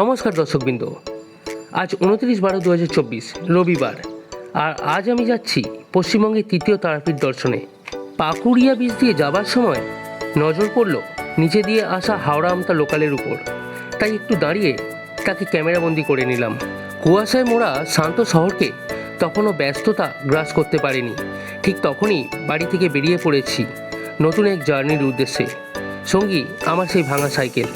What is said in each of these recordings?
নমস্কার দর্শকবৃন্দ। আজ উনত্রিশ বারো দু হাজার চব্বিশ, রবিবার। আর আজ আমি যাচ্ছি পশ্চিমবঙ্গের তৃতীয় তারাপীঠ দর্শনে। পাকুড়িয়া বীজ দিয়ে যাবার সময় নজর পড়ল নিচে দিয়ে আসা হাওড়া আমতা লোকালের উপর। তাই একটু দাঁড়িয়ে তাকে ক্যামেরাবন্দি করে নিলাম। কুয়াশায় মোড়া শান্ত শহরকে তখনও ব্যস্ততা গ্রাস করতে পারেনি। ঠিক তখনই বাড়ি থেকে বেরিয়ে পড়েছি নতুন এক জার্নির উদ্দেশ্যে। সঙ্গী, আমার সেই ভাঙা সাইকেল।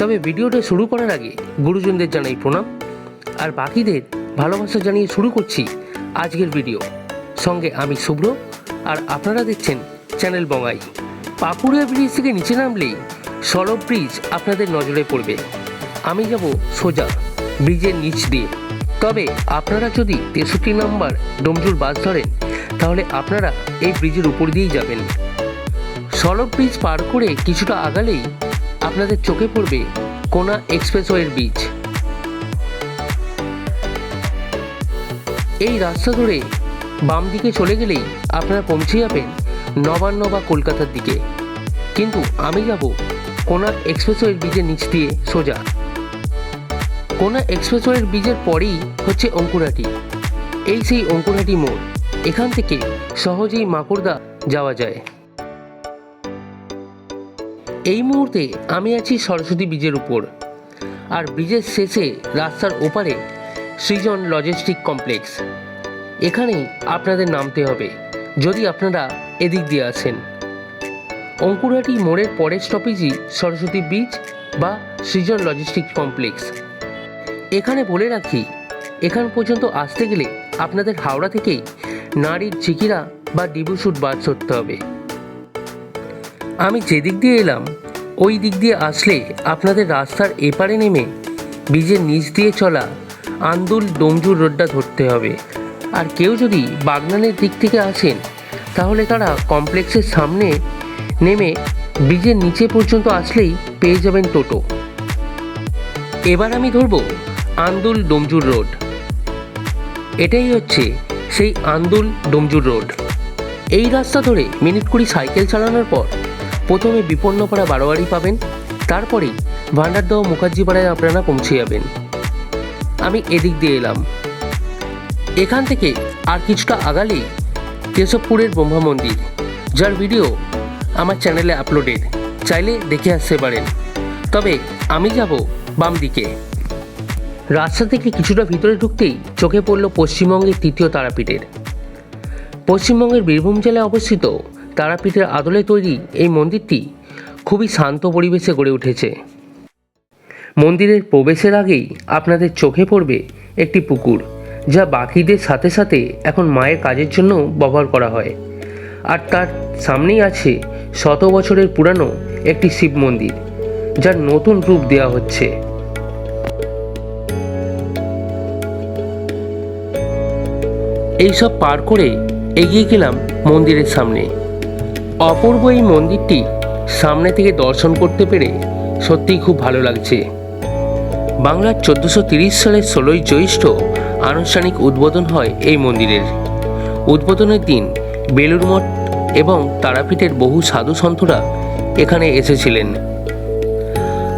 তবে ভিডিওটা শুরু করার আগে গুরুজনদের জানাই প্রণাম। আর বাকিদের ভালোবাসা জানিয়ে শুরু করছি আজকের ভিডিও। সঙ্গে আমি শুভ্র, আর আপনারা দেখছেন চ্যানেল বঙ্গাই। পাকুড়িয়া ব্রিজ থেকে নিচে নামলেই সরব ব্রিজ আপনাদের নজরে পড়বে। আমি যাব সোজা ব্রিজের নিচ দিয়ে। তবে আপনারা যদি তেষট্টি নম্বর ডোমজুর বাস ধরেন, তাহলে আপনারা এই ব্রিজের উপর দিয়েই যাবেন। সড়ক ব্রিজ পার করে কিছুটা আগালেই আপনাদের চোখে পড়বে কোনা এক্সপ্রেসওয়ের বীজ এই রাস্তা ধরে বাম দিকে চলে গেলেই আপনারা পৌঁছে যাবেন নবান্ন বা কলকাতার দিকে। কিন্তু আমি যাব কোনা এক্সপ্রেসওয়ের বীজের নিচ দিয়ে সোজা। কোনা এক্সপ্রেসওয়ের বীজের পরেই হচ্ছে অঙ্কুরাটি এই সেই অঙ্কুরাটি মোড়। এখান থেকে সহজেই মাকুড়দা যাওয়া যায়। এই মুহূর্তে আমি আছি সরস্বতী ব্রিজের উপর। আর ব্রিজের শেষে রাস্তার ওপারে সৃজন লজিস্টিক কমপ্লেক্স এখানেই আপনাদের নামতে হবে, যদি আপনারা এদিক দিয়ে আসেন। অঙ্কুরাটি মোড়ের পরের স্টপেজই সরস্বতী ব্রিজ বা সৃজন লজিস্টিক কমপ্লেক্স এখানে বলে রাখি, এখান পর্যন্ত আসতে গেলে আপনাদের হাওড়া থেকেই নারীর চিকিরা বা ডিবুসুট বাস ধরতে হবে। আমি যেদিক দিয়ে এলাম, ওই দিক দিয়ে আসলে আপনাদের রাস্তার এপারে নেমে ব্রিজের নিচ দিয়ে চলা আন্দুল ডোমজুর রোডটা ধরতে হবে। আর কেউ যদি বাগনানের দিক থেকে আসেন, তাহলে তারা কমপ্লেক্সের সামনে নেমে ব্রিজের নিচে পর্যন্ত আসলেই পেয়ে যাবেন টোটো। এবার আমি ধরব আন্দুল ডোমজুর রোড। এটাই হচ্ছে সেই আন্দুল ডোমজুর রোড। এই রাস্তা ধরে মিনিট কুড়ি সাইকেল চালানোর পর প্রথমে বিপন্নপাড়া বারোয়ারি পাবেন, তারপরেই ভান্ডারদহ মুখার্জিপাড়ায় আপনারা পৌঁছে যাবেন আমি এদিক দিয়ে এলাম। এখান থেকে আর কিছুটা আগালেই কেশবপুরের ব্রহ্মা মন্দির, যার ভিডিও আমার চ্যানেলে আপলোডেড চাইলে দেখে আসতে পারেন। তবে আমি যাব বাম দিকে। রাস্তা থেকে কিছুটা ভিতরে ঢুকতেই চোখে পড়ল পশ্চিমবঙ্গের তৃতীয় তারাপীঠের। পশ্চিমবঙ্গের বীরভূম জেলায় অবস্থিত তারাপীঠের আদলে তৈরি এই মন্দিরটি খুবই শান্ত পরিবেশে গড়ে উঠেছে। মন্দিরের প্রবেশের আগেই আপনাদের চোখে পড়বে একটি পুকুর, যা বাকিদের সাথে সাথে এখন মায়ের কাজের জন্য ব্যবহার করা হয়। আর তার সামনেই আছে শত বছরের পুরানো একটি শিব মন্দির, যার নতুন রূপ দেওয়া হচ্ছে। এইসব পার করে এগিয়ে গেলাম মন্দিরের সামনে। অপূর্ব এই মন্দিরটি সামনে থেকে দর্শন করতে পেরে সত্যিই খুব ভালো লাগছে। বাংলার চোদ্দোশো তিরিশ সালের ষোলোই জ্যৈষ্ঠ আনুষ্ঠানিক উদ্বোধন হয় এই মন্দিরের। উদ্বোধনের দিন বেলুর মঠ এবং তারাপীঠের বহু সাধু সন্তরা এখানে এসেছিলেন।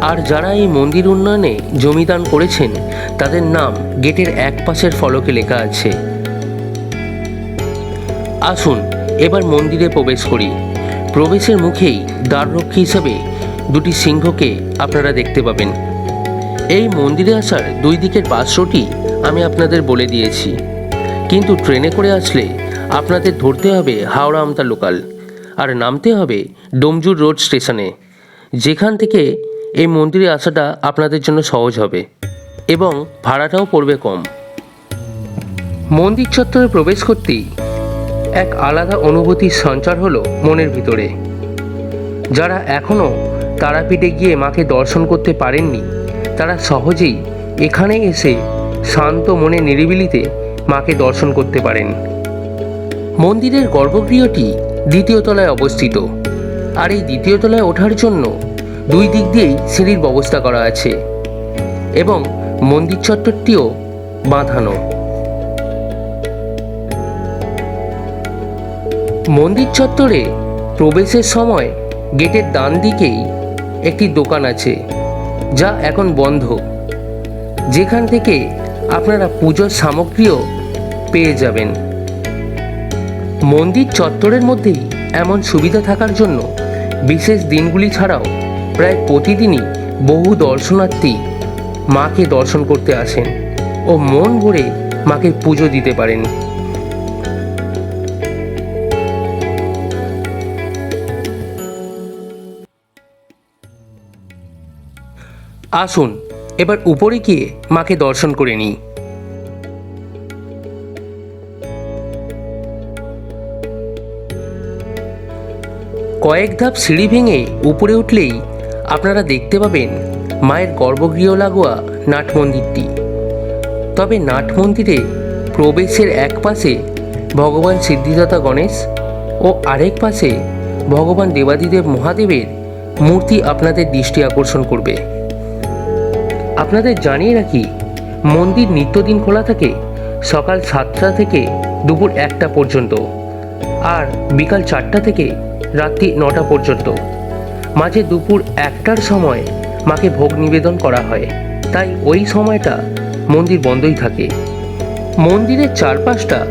আর যারা এই মন্দির উন্নয়নে জমিদান করেছেন, তাদের নাম গেটের এক পাশের ফলকে লেখা আছে। আসুন, এবার মন্দিরে প্রবেশ করি। প্রবেশের মুখেই দ্বাররক্ষী হিসাবে দুটি সিংহকে আপনারা দেখতে পাবেন। এই মন্দিরে আসার দুই দিকের বাস আমি আপনাদের বলে দিয়েছি। কিন্তু ট্রেনে করে আসলে আপনাদের ধরতে হবে হাওড়া আমতা লোকাল, আর নামতে হবে ডোমজুর রোড স্টেশনে, যেখান থেকে এই মন্দিরে আসাটা আপনাদের জন্য সহজ হবে এবং ভাড়াটাও পড়বে কম। মন্দির চত্বরে প্রবেশ করতেই এক আলাদা অনুভূতির সঞ্চার হলো মনের ভিতরে। যারা এখনও তারাপীঠে গিয়ে মাকে দর্শন করতে পারেননি, তারা সহজেই এখানে এসে শান্ত মনে নিরিবিলিতে মাকে দর্শন করতে পারেন। মন্দিরের গর্ভগৃহটি দ্বিতীয় তলায় অবস্থিত। আর এই দ্বিতীয় তলায় ওঠার জন্য দুই দিক দিয়েই সিঁড়ির ব্যবস্থা করা আছে। এবং মন্দির চত্বরটিও বাঁধানো। মন্দির চত্বরে প্রবেশের সময় গেটের ডান দিকেই একটি দোকান আছে, যা এখন বন্ধ। যেখান থেকে আপনারা পুজোর সামগ্রীও পেয়ে যাবেন। মন্দির চত্বরের মধ্যেই এমন সুবিধা থাকার জন্য বিশেষ দিনগুলি ছাড়াও প্রায় প্রতিদিনই বহু দর্শনার্থী মাকে দর্শন করতে আসেন ও মন ভরে মাকে পুজো দিতে পারেন। আসুন, এবার উপরে গিয়ে মাকে দর্শন করে নিই। কয়েক ধাপ সিঁড়ি ভেঙে উপরে উঠলেই আপনারা দেখতে পাবেন মায়ের গর্ভগৃহ লাগোয়া নাট মন্দিরটি। তবে নাট মন্দিরে প্রবেশের এক পাশে ভগবান সিদ্ধিদাতা গণেশ ও আরেক পাশে ভগবান দেবাদিদেব মহাদেবের মূর্তি আপনাদের দৃষ্টি আকর্ষণ করবে। আপনাদের জানিয়ে রাখি, মন্দির নিত্যদিন খোলা থাকে সকাল সাতটা থেকে দুপুর একটা পর্যন্ত আর বিকাল চারটা থেকে রাত্রি নটা পর্যন্ত। মাঝে দুপুর একটার সময় মাকে ভোগ নিবেদন করা হয়। তাই ওই সময়টা মন্দির বন্ধই থাকে। মন্দিরের চারপাশটা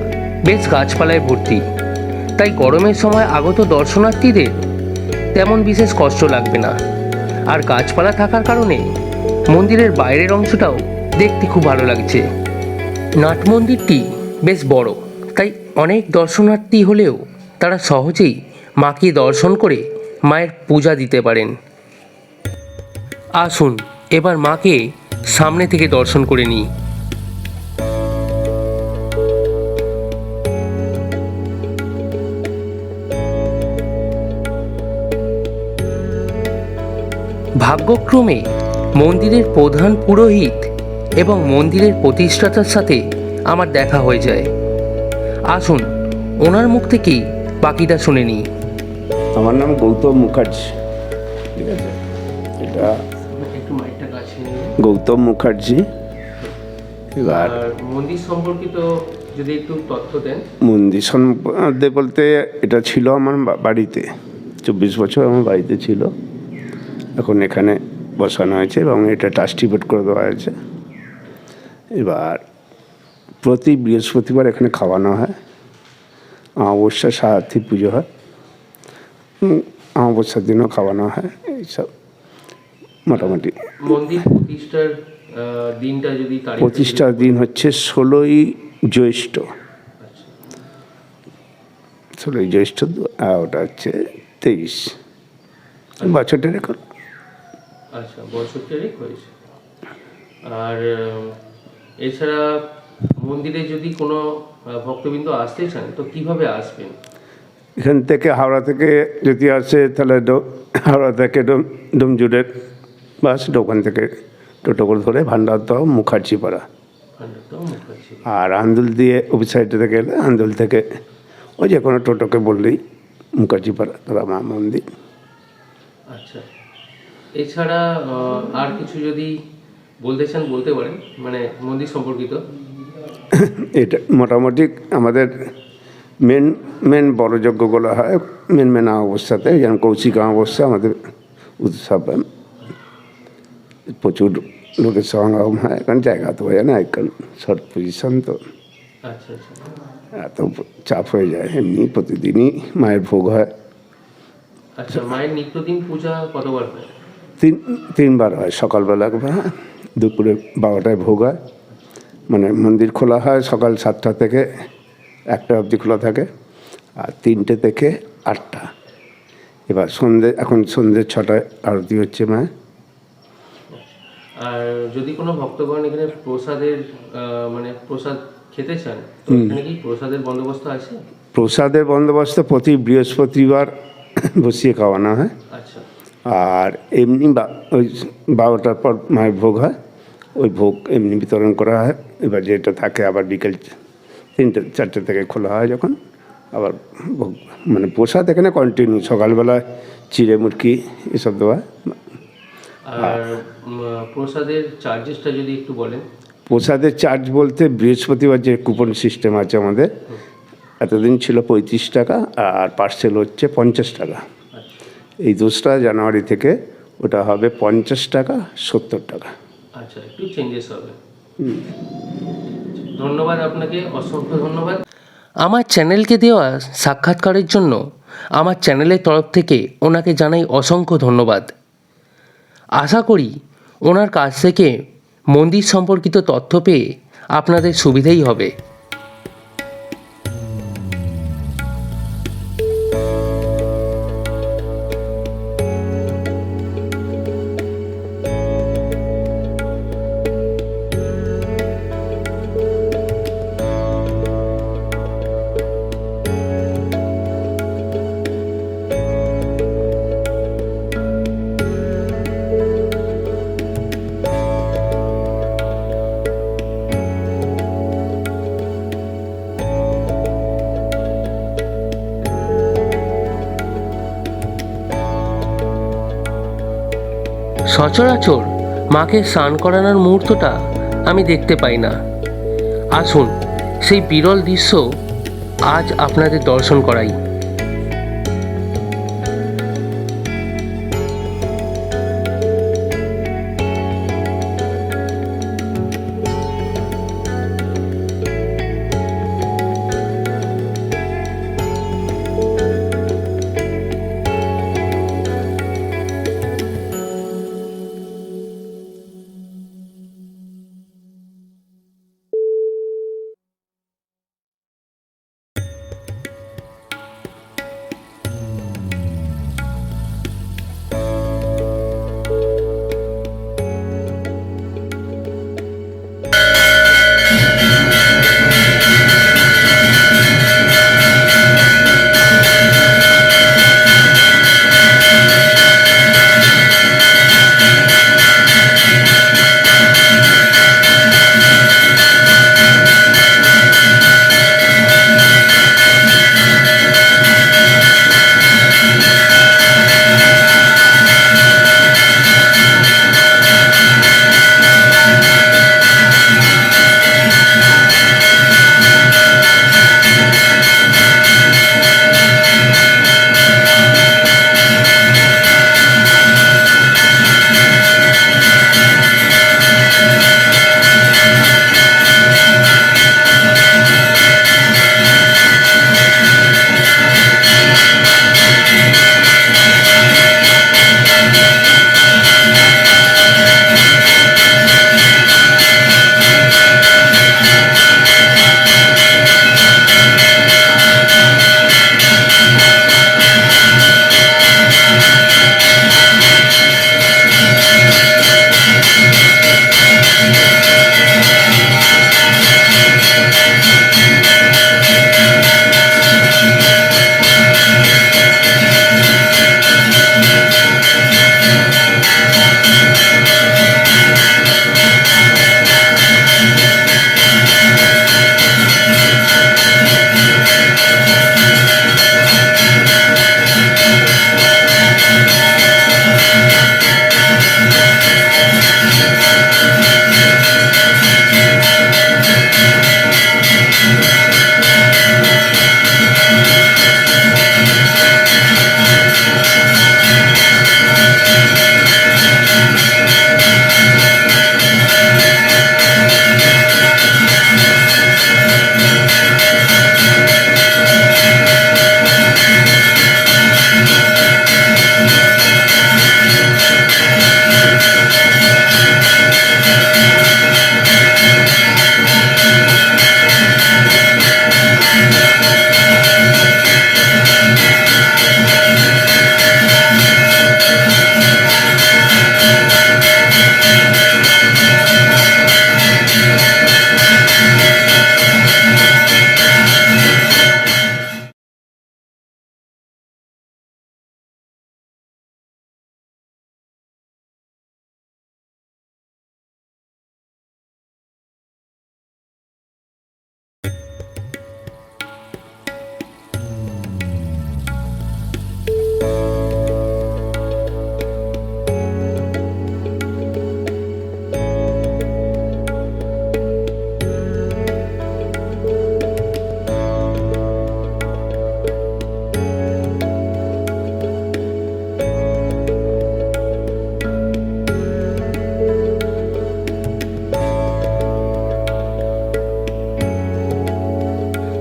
বেশ গাছপালায় ভর্তি। তাই গরমের সময় আগত দর্শনার্থীদের তেমন বিশেষ কষ্ট লাগবে না। আর গাছপালা থাকার কারণে মন্দিরের বাইরের অংশটাও দেখতে খুব ভালো লাগছে। নাট মন্দিরটি বেশ বড়, তাই অনেক দর্শনার্থী হলেও তারা সহজেই মাকে দর্শন করে মায়ের পূজা দিতে পারেন। আসুন, এবার মাকে সামনে থেকে দর্শন করে নিই। ভাগ্যক্রমে মন্দিরের প্রধান পুরোহিত এবং মন্দিরের প্রতিষ্ঠাতার সাথে আমার দেখা হয়ে যায়। আসুন ওনার মুখ থেকেই বাকিটা শুনে নিই। আমার নাম গৌতম মুখার্জি। ঠিক আছে? এটা একটু মাইকটা কাছে নিয়ে গৌতম মুখার্জি। এবার মন্দির সম্পর্কিত যদি একটু তথ্য দেন। মন্দির সম্বন্ধে বলতে এটা ছিল আমার বাড়িতে। চব্বিশ বছর আমার বাড়িতে ছিল। এখন এখানে বসানো হয়েছে এবং এটা ট্রাস্টিবেট করে দেওয়া হয়েছে। এবার প্রতি বৃহস্পতিবার এখানে খাওয়ানো হয়। অমাবস্যা সারার্থী পুজো হয়। অমাবস্যার দিনও খাওয়ানো হয়। এইসব মোটামুটি। প্রতিষ্ঠার দিনটা যদি প্রতিষ্ঠার দিন হচ্ছে ষোলোই জ্যৈষ্ঠ। আচ্ছা ষোলোই জ্যৈষ্ঠ ওটা হচ্ছে তেইশ। বছরটা রেখো আচ্ছা বছর চারেক হয়েছে। আর এছাড়া মন্দিরে যদি কোনো ভক্তবৃন্দ আসতে চান তো কীভাবে আসবেন? এখান থেকে হাওড়া থেকে যদি আসে তাহলে হাওড়া থেকে ডোম ডোমজুড়ের বাস দোকান থেকে টোটো করে ধরে ভান্ডারদহ মুখার্জি পাড়া আর আন্দুল দিয়ে ওয়েবসাইটে থেকে গেলে আন্দুল থেকে ওই যে কোনো টোটোকে বললেই মুখার্জি পাড়া তোরা মা মন্দির। আচ্ছা এছাড়া আর কিছু যদি বলতে চান বলতে পারেন মানে মন্দির সম্পর্কিত। এটা মোটামুটি আমাদের মেন মেন বড় যজ্ঞগুলো হয় মেন মেন অবস্থাতে যেমন কৌশিক অমাবস্যা আমাদের উৎসব। প্রচুর লোকের সমাগম হয় কারণ জায়গা তো হয় না এখন শর্ট পজিশন তো। আচ্ছা আচ্ছা। এত চাপ হয়ে যায় এমনি প্রতিদিনই মায়ের ভোগ হয়। আচ্ছা মায়ের নিত্যদিন পূজা কতবার হয়? তিন তিনবার হয় সকালবেলা একবার দুপুরে বারোটায় ভোগ হয়। মানে মন্দির খোলা হয় সকাল সাতটা থেকে একটা অবধি খোলা থাকে আর তিনটে থেকে আটটা। এবার সন্ধে এখন সন্ধে ছটায় আরতি হচ্ছে মায়ের আর যদি কোনো ভক্তগণ এখানে প্রসাদের মানে প্রসাদ খেতে চান এখানে কি প্রসাদের বন্দোবস্ত আছে? প্রসাদের বন্দোবস্ত প্রতি বৃহস্পতিবার বসিয়ে খাওয়ানো হয়। আচ্ছা। আর এমনি বা- ওই বারোটার পর মায়ের ভোগ হয় ওই ভোগ এমনি বিতরণ করা হয়। এবার যেটা থাকে আবার বিকেল তিনটে চারটে থেকে খোলা হয় যখন। আবার ভোগ মানে প্রসাদ এখানে কন্টিনিউ সকালবেলায় চিড়ে মুরকি এসব দেওয়া হয়। আর প্রসাদের চার্জেসটা যদি একটু বলেন। প্রসাদের চার্জ বলতে বৃহস্পতিবার যে কুপন সিস্টেম আছে আমাদের এতদিন ছিল পঁয়ত্রিশ টাকা আর পার্সেল হচ্ছে পঞ্চাশ টাকা। এই দোসরা জানুয়ারি থেকে ওটা হবে পঞ্চাশ টাকা সত্তর টাকা। আচ্ছা একটু চেঞ্জেস হবে। ধন্যবাদ আপনাকে অসংখ্য ধন্যবাদ। আমার চ্যানেলকে দেওয়া সাক্ষাৎকারের জন্য আমার চ্যানেলের তরফ থেকে ওনাকে জানাই অসংখ্য ধন্যবাদ। আশা করি ওনার কাছ থেকে মন্দির সম্পর্কিত তথ্য পেয়ে আপনাদের সুবিধেই হবে। সচরাচর মাকে স্নান করানোর মুহূর্তটা আমি দেখতে পাই না। আসুন, সেই বিরল দৃশ্য আজ আপনাদের দর্শন করাই।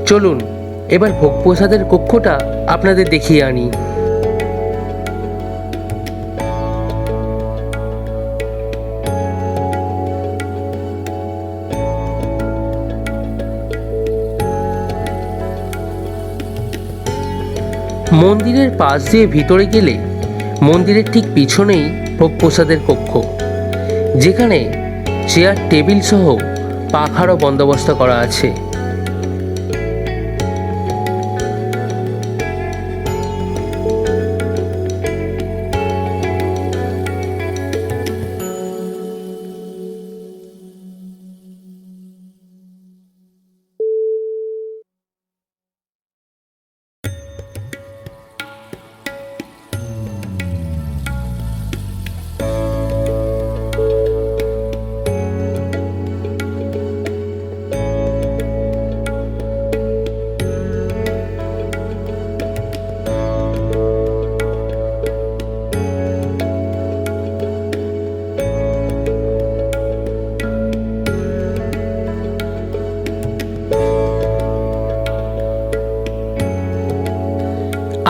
চলুন, এবার ভোগ প্রসাদের কক্ষটা আপনাদের দেখিয়ে আনি। মন্দিরের পাশ দিয়ে ভিতরে গেলে মন্দিরের ঠিক পিছনেই ভোগ প্রসাদের কক্ষ, যেখানে চেয়ার টেবিল সহ পাখারও বন্দোবস্ত করা আছে।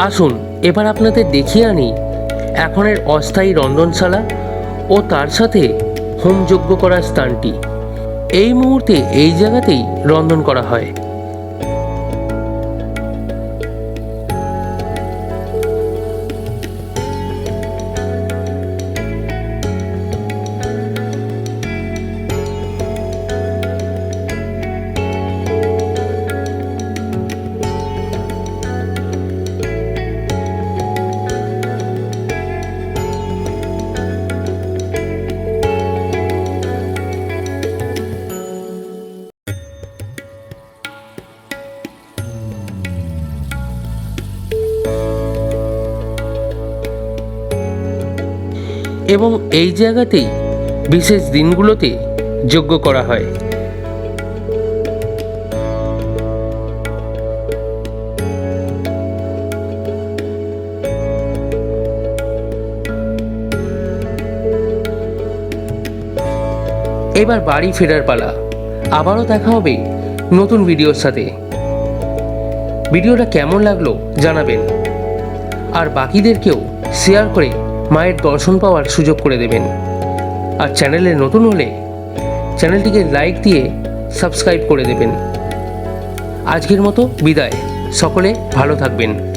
আসুন, এবার আপনাদের দেখিয়ে আনি এখনের অস্থায়ী রন্ধনশালা ও তার সাথে হোমযজ্ঞ করার স্থানটি। এই মুহূর্তে এই জায়গাতেই রন্ধন করা হয়। এবং এই জায়গাতেই বিশেষ দিনগুলোতে যজ্ঞ করা হয়। এবার বাড়ি ফেরার পালা। আবারও দেখা হবে নতুন ভিডিওর সাথে। ভিডিওটা কেমন লাগল জানাবেন। আর বাকিদেরকেও শেয়ার করে মায়ের দর্শন পাওয়ার সুযোগ করে দেবেন। আর চ্যানেলে নতুন হলে চ্যানেলটিকে লাইক দিয়ে সাবস্ক্রাইব করে দেবেন। আজকের মতো বিদায়। সকলে ভালো থাকবেন।